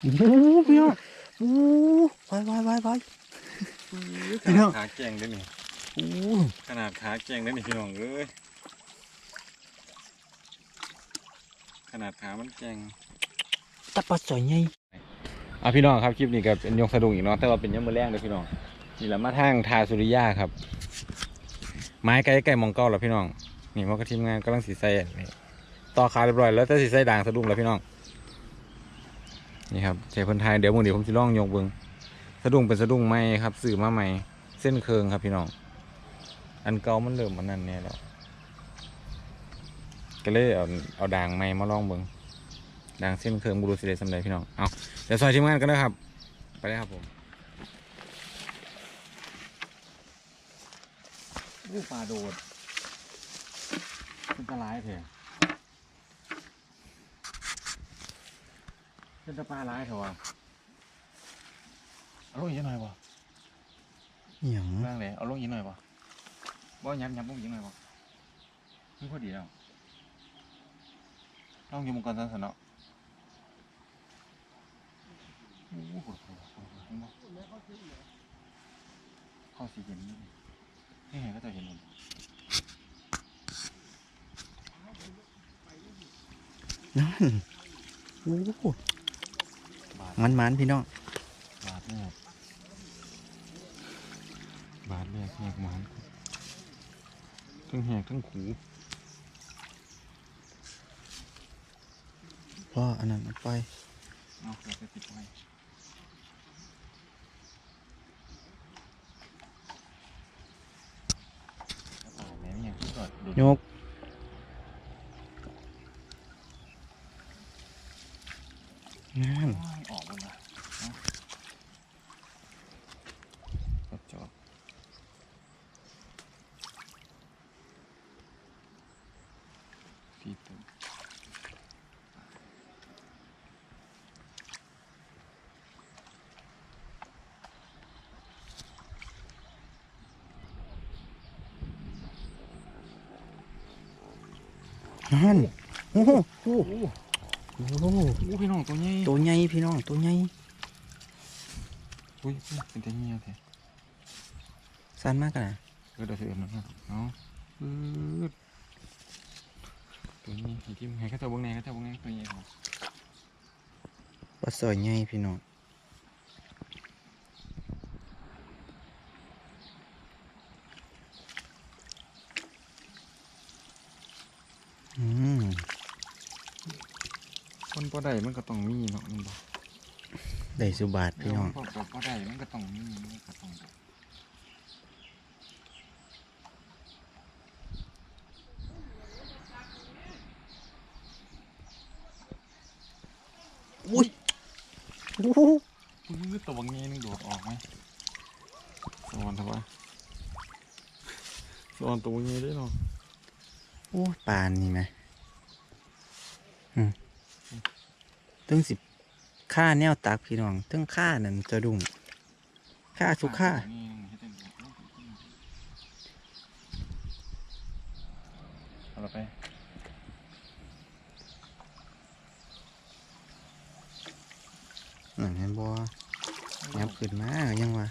โอ้โหพี่น้องโอ้ไปไปไปไปขพี่น้นาอดงขาแกงได้นี่โอ้ขนาดขาแกงได้นี่พี่น้องเอ้ยขนาดขามันแกงตะปัดสอยไงอะพี่น้องครับคลิปนี้ก็เป็นยกสะดุ้งอีกเนาะแต่ว่าเป็นยามมือแรงเลยพี่น้องนี่แหละมาทางทาสุริยาครับ ไม้ไกลไก่มองเก้าแล้วพี่น้องนี่มันก็ทีมงานกำลังสีใส่นี่ต่อขาเรียบร้อยแล้วแต่สีใส่ด่างสะดุ้งแล้วพี่น้อง นี่ครับใช้เพิ่นไทยเดี๋ยวมึงเดี๋ยวผมจะลองยกเบิ้งสะดุ้งเป็นสะดุ้งใหม่ครับสื่อมาใหม่ เส้นเคืองครับพี่น้อง อันเก่ามันเริ่มมันนั่นเนี่ยแล้วก็เลยเอาเอาด่างใหม่มาลองเบิ้งด่างเส้นเคืองบูรุสิเดสำเร็จพี่น้องเอาเดี๋ยวซอยทีมงานกันนะครับ ไปเลยครับผมอู้ปลาโดดเป็นปลาร้ายเถอะ เป็นตะปลาร้ายเถอะวะเอาลงอีกหน่อยวะเหี่ยงร่างเลยเอาลงอีกหน่อยวะบ่ยับยับลงอีกหน่อยวะนี่พอดีแล้วลองอยู่มังกรสันสันเนาะโอ้โหโหดโหดโหดเห็นบ่เข้าสีเห็นนี่นี่เห็นก็จะเห็นหมดนั่นโอ้บาท มันมันๆพี่น้องบาทแรกบาทแรกแหกหมันทั้งแหกทั้งขูพ่ออันนั้นเอาไปเอาเราจะติดไว้ตายแล้วยังที่ก่อนดูยกนั่น ออกหมดละกดจอดฟีดตัว นั่นโอ้โหโอ้โหโอ้โหอู้พี่น้องตัวใหญ่ตัวใหญ่พี่น้องตัวใหญ่อุ้ยอุ้ยเป็นตัวเงี้ยแท้สั้นมากกันนะเออเดี๋ยวเสือมันนะเอาปืดตัวนี้ไอ้ที่ให้เข้าเจ้าเบิ้งแหน่เข้าเจ้าเบิ้งแหน่ตัวนี้ครับปลาสอยใหญ่พี่น้องอืม คนพอได้มันก็ต้องมีเนาะมันบอกได้สุบาทพี่น้อง พอพอได้มันก็ต้องมีมันก็ต้องได้อุ้ยโอ้โหปืดตัวบางงี้นึงโดดออกไหมสอนเถอะวะสอนตัวบางงี้ได้เนาะ โอ้ปานนี่ไหมอืม ตึงสิค่าแนวตักพี่น้องตึงค่านั่นจะดุงค่าทุกค่านี่ให้เต้นเอาละไปนั่นเห็นบ่ยับขึ้นมาก็ยังว่า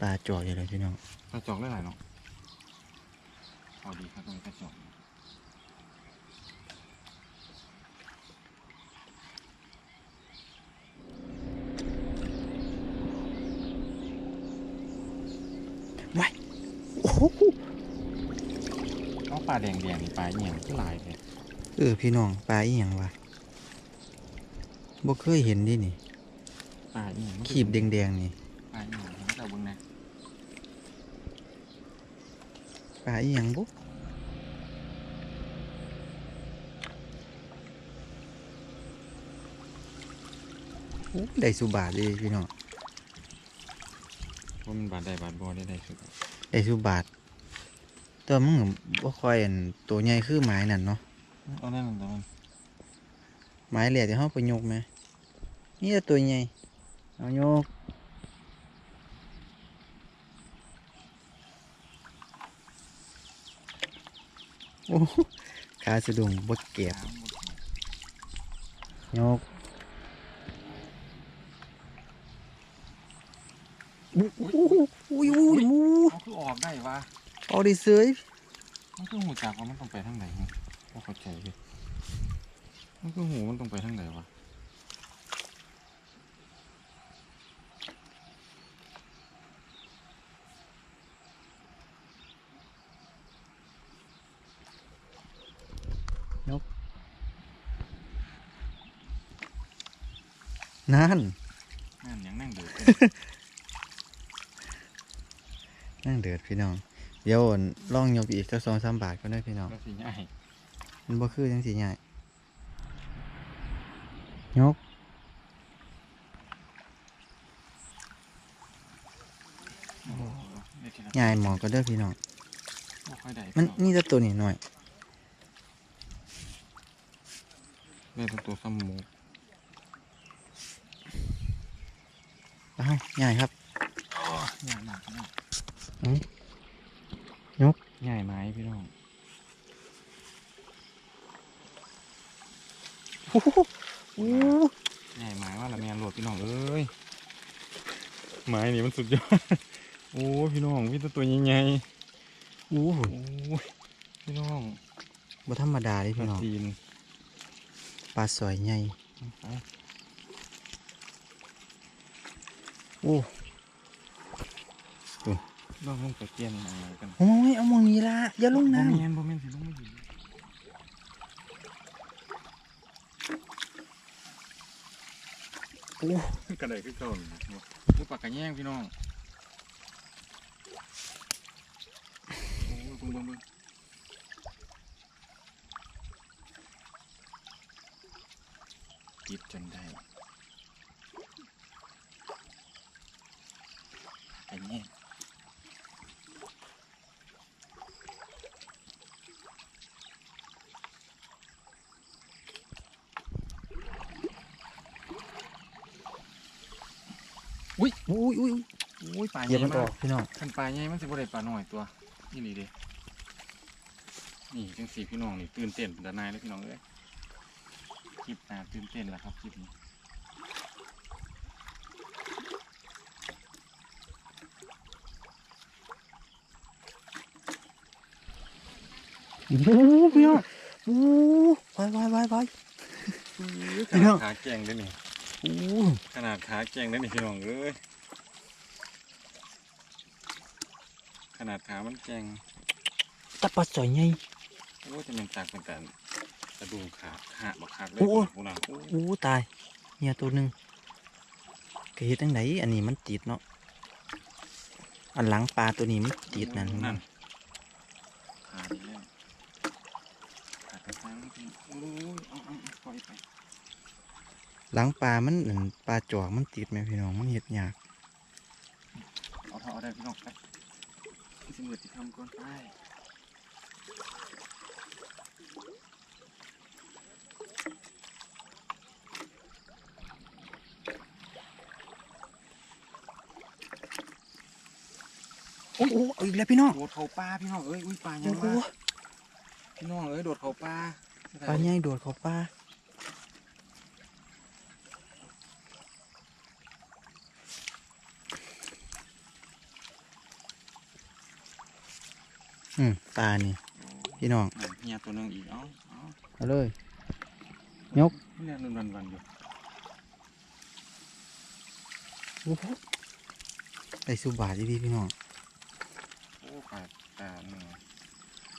ปลาจ่ออยู่เลยพี่น้องกระจอกได้หลายเนาะพอดีครับตรงนี้กระจอก ไว้โอ้โห เอา ปลาแดงแดงนี่ปลาเอียงก็หลายเลยเออพี่น้องปลาอีหยังวะบ่เคยเห็นดินี่ปลาเอียงมันขีบแดงๆนี่ปลาเอียงให้เจ้าเบิ้งนะปลาอีหยังบุโอ้ได้สุบาทเลยพี่น้องว่ามันบาดได้บาดบ่ได้ได้สุดได้สุบาท แต่ว่ามึงบ่ค่อยอันตัวใหญ่คือไม้นั่นเนาะเอาแน่นอนแต่มันไม้เหลี่ยที่เฮาไปยกไหมนี่แต่ตัวใหญ่เอายกโอ้ขาสะดุ้งบ่เก็บน้ำหมดยกอุ้ยอุ้ยอุ้ยอู้มันคือออกได้วะ เอาดิเสยมันคือหูจักว่ามันต้องไปทางไหนไงพอเข้าใจเลยมันคือหูมันต้องไปทางไหนวะนั่น นั่นยังนั่งเดือด นั่งเดือดพี่น้องเดี๋ยวอั่นลองยกอีกสักสองสามบาทก็ได้พี่น้องแล้วสิง่ายมันบ่คือจังสิใหญ่ยกได้ทีละใหญ่หมอก็เด้อพี่น้องบ่ค่อยได้มันนี่จะตัวนี้หน่อยได้เป็นตัวสมูอ้าวใหญ่ครับง่ายมากนะอืมยก ง่ายไหมพี่น้องโอ้โหโอ้โหง่ายไหมว่าละแมนโหลดพี่น้องเอ้ยไม้นี่มันสุดยอด โอ้ยพี่น้องพี่ตัวตัวใหญ่โอ้โหๆโอ้ยพี่น้องบ่ธรรมดาเลยปลาพี่น้องจีนปลาสอยใหญ่ไปโอ้ ลองลงไปเปลี่ยนอะไรกันโอ้ยเอามองนี้ละอย่าลงน้บ่แมนบ่แมนสิลงไม่ดีำโอ้กระไดขึ้นต้นคือปากกระแยงพี่น้องโอ้ยเบิ่งเบิ่งเบิ่งติดจนได้ปากกระแยง อุ้ยอุ้ยอุ้ยโอ้ยปลาเหใหยียญ่บมันอมาอกกพี่น้องขันปลาใหญ่มันสิบ่ได้ปลาน้อยตัวนี่นี่เด้นี่จังสีพี่น้องนี่ตื่นเต้นเป็นตาหนายเลยพี่น้องเอ้ยคลิปหน้าตื่นเต้นแล้วครับคลิปนี้โอ้โหพี่น้องโอ้วายวายวายวายขพี่น้นาอดงขาแกงได้นี่โอ้ ขนาดขาแกงได้นี่พี่น้องเอ้ยขนาดขามันแกงตะปลาสอยใหญ่โอ้ยจะเป็นตากเป็นการกระดูกขาขาบักขาดเลยโอ้โอ้นะโอ้ยโอ้ตายเฮียตัวหนึ่งกระเฮ็ดจังไดอันนี้มันติดเนาะอันหลังปลาตัวนี้มันติดนั่นนั่นขาดอีกแล้วขาดกระซังพี่โอ้ยเอาเอาเอาปล่อยไป หลังปลามันนั่นปลาจอกมันติดไหมพี่น้องมันเห็ดยากเอาเท่าเอาได้พี่น้องไปสิมือที่ทำก่อนไปโอ้โหเอาอีกแล้วพี่น้องโดดเขาปลาพี่น้องเอ้ยอุ้ยปลายัโอ้งโหวะพี่น้องเอ้ยโดดเขาปลาปลาใหญ่โดดเขาปลา อืมปลานี่ พี่น้องอะเฮียตัวหนึงอีก เอ้าเอ้าเอาเลยเนี่ยนุ่นวันวันๆอยู่โอ้โหได้สุบาทดีๆพี่น้อง โอ้ปลาปลาหนึ่ง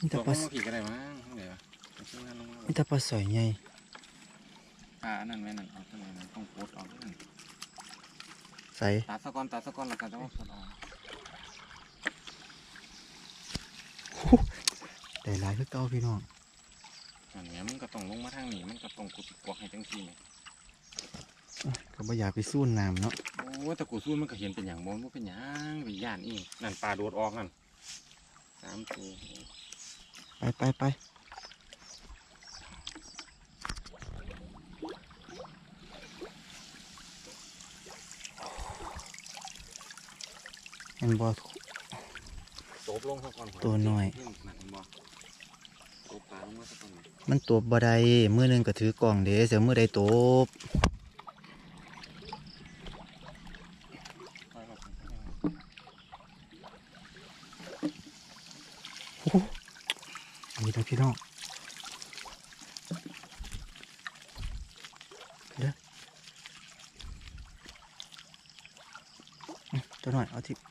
นี่ตัแต่วปลามันผีก็ได้มั้งเดี๋ยวไปช่วยงานลงมานี่แต่ปลาสอยใหญ่ปลาอันนั้นแม่นั่นเอาตัวไหนนั่นต้องโพสต์เอาเรื่องใส่ตาสะกอนตาสะกอนแล้วกันจะว่าสะกอน ได้หลายคือเก่าพี่น้องอันเนี้ยมันก็ต้องลงมาทางนี้มันก็ต้องกุดกวกให้จังซี่นี่ก็บ่อยากไปสู้น้ำเนาะโอ้แต่กูสู้มันก็เห็นเป็นอย่างบ่มันเป็นอย่างเป็นย่านอีกนั่นปลาโดดออกนั่นสามตัวไปไปไปมันบอโตบลงซะก่อนตัวน้อยนั่นเห็นบ่ตัวปลาลงมาสักคนมันตบบ่ได้มือหนึงก็ถือกล่องเด้เสียมือใดตบโอ้โหอันนี้นะพี่น้องเด้ออืมตัวหน่อยเอาที่ส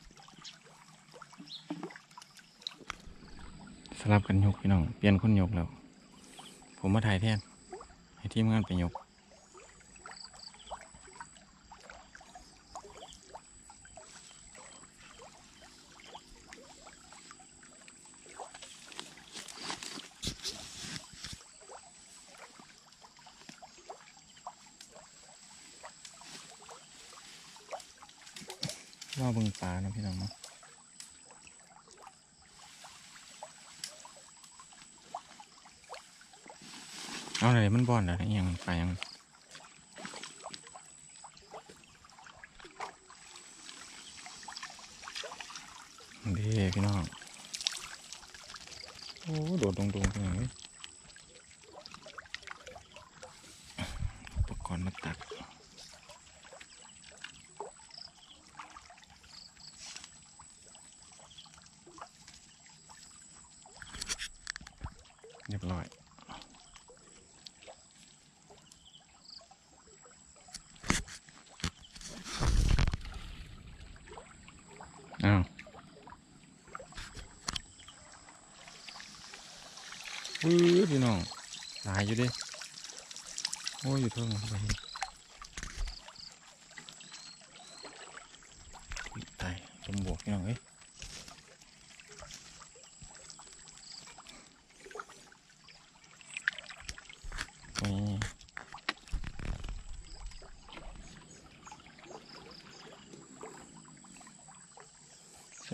ลับกันยกพี่น้อง เปลี่ยนคนยกแล้ว ผมมาถ่ายแทนให้ทีมงานไปยกว่าบิ่งปลานะพี่น้องเนาะ เอาอะไรมันบอนอะไรอยังไปยังเดีพี่น้อง โอ้โดดตรงๆพี่น้องเอ้อุปกรณ์มาตัก เรียบร้อย อ้าวปื้อพี่น้องตายอยู่ดิโอ้ยอยู่เท่าไหร่ตายจมบวกพี่น้องเอ้ย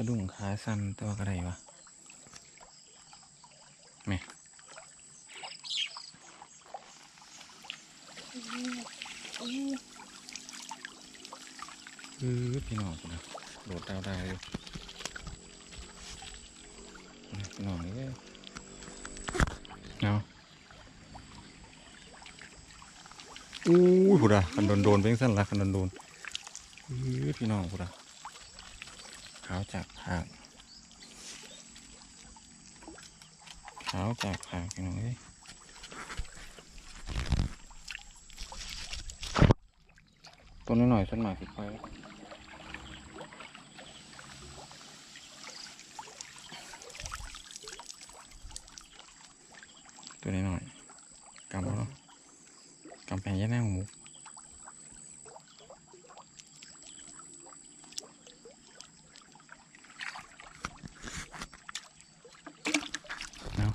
ะดุ้งขาสั่นตัวกระไรวะแม่คือพี่น้องนะโดดดาวได้เลยพี่น้องนี่เลยเอาอู้ยพูดะคันโดนโดนเป็นสั้นละคันโดนโดนคือพี่น้องพูดะ ขาวจากหางขาวจากหางพี่อยตัวน้อยหน่อยๆสักหน่อยสิค่อยตัวน้อยหน่อยๆกำเอาเนาะกำแพงยัดแน่หมูเอา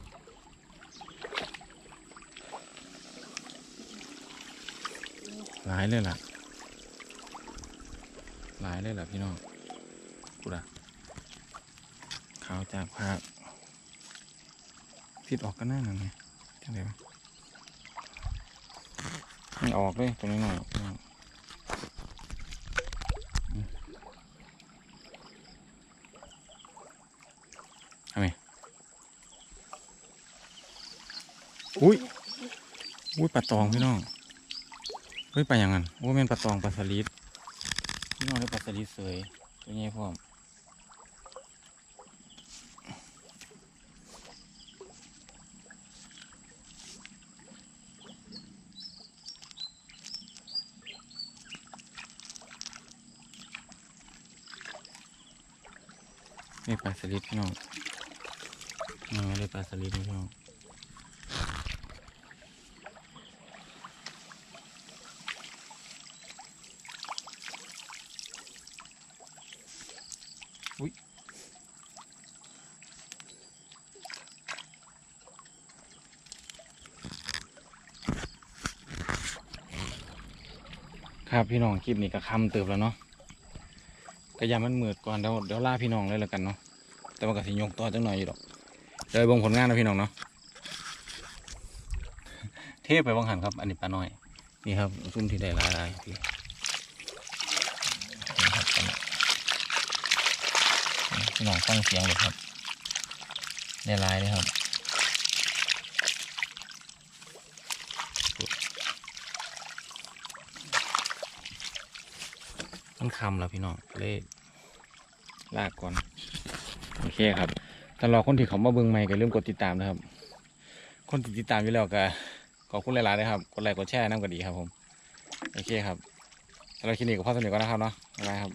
หลาย เลยล่ะ หลายเลยล่ะพี่น้องกูด่ะขาวจากภาพติดออกก็น่าหนังไงจังไดวะไม่ออกเลยตัวนี้หน่อยพี่น้องอืมเอาไมอุ้ย อุ้ยปลาตองพี่น้อง เฮ้ยไปอย่างนั้นโอ้แม่นปลาตองปลาสลิดพี่น้องได้ปลาสลิดเสยตัวนี้พร้อมนี่ปลาสลิดพี่น้องน้องได้ปลาสลิดพี่น้อง ครับพี่น้องคลิปนี้ก็คำเติบแล้วเนาะก็ยามันมืดก่อนเดี๋ยวเดี๋ยวล่าพี่น้องเลยแล้วกันเนาะแต่ว่าก็สิยกต่อจังหน่อยอยู่ดอกเดี๋ยวบงผลงานนะพี่น้องเนาะเทพไปบังหันครับ อันนี้ปลาน้อย นี่ครับซุ่มที่ได้หลายๆพี่นี่ครับปลาน้อยพี่น้องฟังเสียงเลยครับได้ลายเลยครับ มันคำแล้วพี่น้องเลยลากก่อน โอเคครับถ้ารอคนที่เขามาเบิ้งใหม่ก็เริ่มกดติดตามนะครับ คนที่ติดตามอยู่แล้วก็ขอบคุณหลายๆเลยครับ กดไลค์กดแชร์น้ำก็ดีครับผม โอเคครับสำหรับคลินี้ก็พอสนิทก่อนนะครับเนาะบ๊ายบายครับ